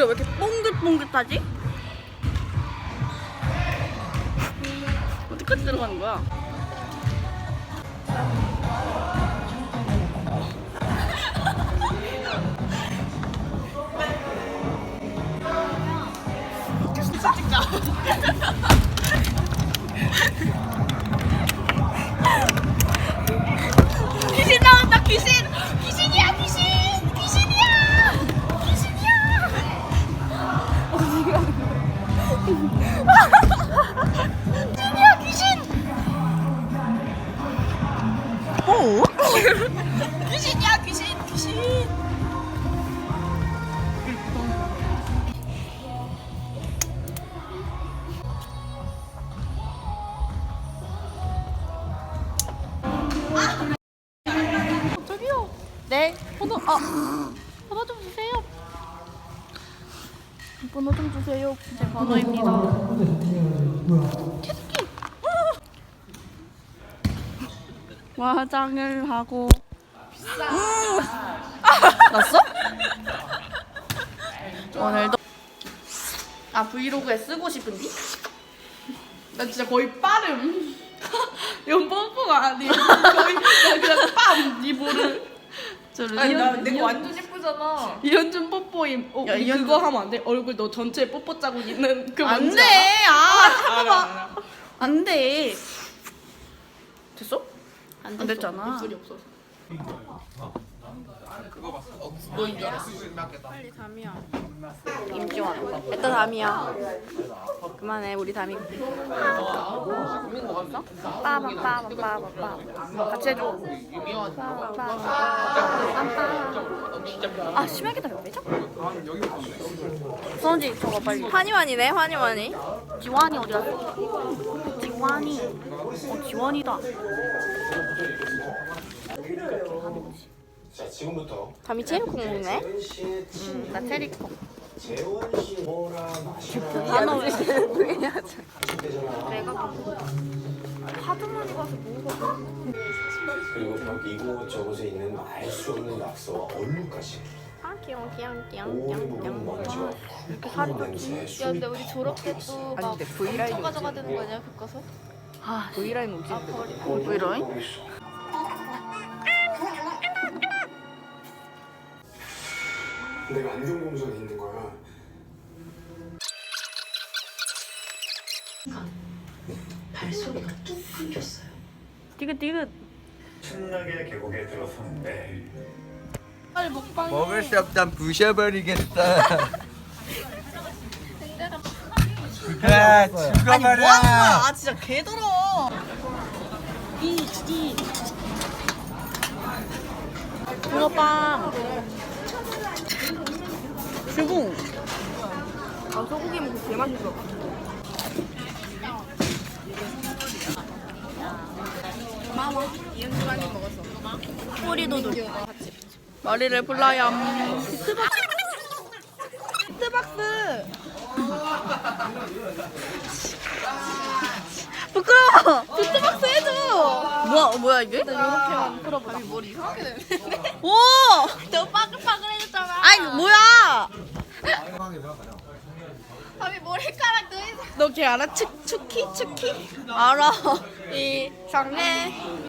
머리가 왜 이렇게 뽕긋뽕긋하지? 어디까지 들어가는 거야? 귀신 귀신이야 귀신! 어? 귀신이야 귀신 귀신! 저기요? 네 번호 아 번호 좀 주세요 번호 좀 주세요. 제 번호입니다. 화장을 하고. 났어? 오늘도 아 브이로그에 쓰고 싶은디? 나 진짜 거의 빠름. 이건 뽀뽀가 아니 거의 나 그냥 빰 이보를 저 아니 나 이현- 내거 이현- 완 전 예쁘잖아. 이현준 뽀뽀임 어, 야, 이 이현준- 그거 하면 안 돼? 얼굴 너 전체에 뽀뽀 자국 있는 그 안 뭔지 돼. 알아? 아, 알아, 안 돼. 됐어? 안. 됐잖아. 입술이 없어서 빨리 담이야 임지원 일단 담이야 그만해 우리 담이 빠바빠바빠바빠 같이 해줘 아 심하게 담왜 자꾸 선지 저거 빨리 환희환이네 환희환이 지환이 어디 갔어 지환이 어 지원이다 자 지금부터 체리콩 먹네. 재원 씨의 친구 나 체리콩 재원 씨 뭐라 마시라 단어 왜 해야지 되잖아. 내가 하도 많이 가서 뭐가 그리고 벽 이곳 저곳에 있는 알 수 없는 낙서와 얼룩까지. 아 귀여워 귀여워 귀여워 온 귀여워 귀여워. 먼지와 살이 흙 냄새 야 근데 우리 졸업 때도 아니, 막 근데 V라인 저 가져가야 되는 거 아니야 교과서? 아 V라인 오지. 브이로잉? 내가 안경 공장에 있는 거야. 디귿디귿 신나게 계곡에 들어섰는데. 빨리 먹방 먹을 수 없단 부셔버리겠어. 야, 죽어버려. 아, 진짜 개더러. 이 이. 붕어빵 주붕 아 소고기 먹고 개 맛있어 고마워. 이은주만이 먹었어. 꼬리도도 머리를 불러요. 비트박스. 부끄러워. 비트박스 해줘 뭐야 뭐야 이게? 이렇게만 풀어보자. 머리 이상하게 되네. 오! 너 빠글빠글해졌잖아. 아이 뭐야? 밥이 머리카락 더 있어. 너걔 알아? 축 축키 축키? 알아. 이상해.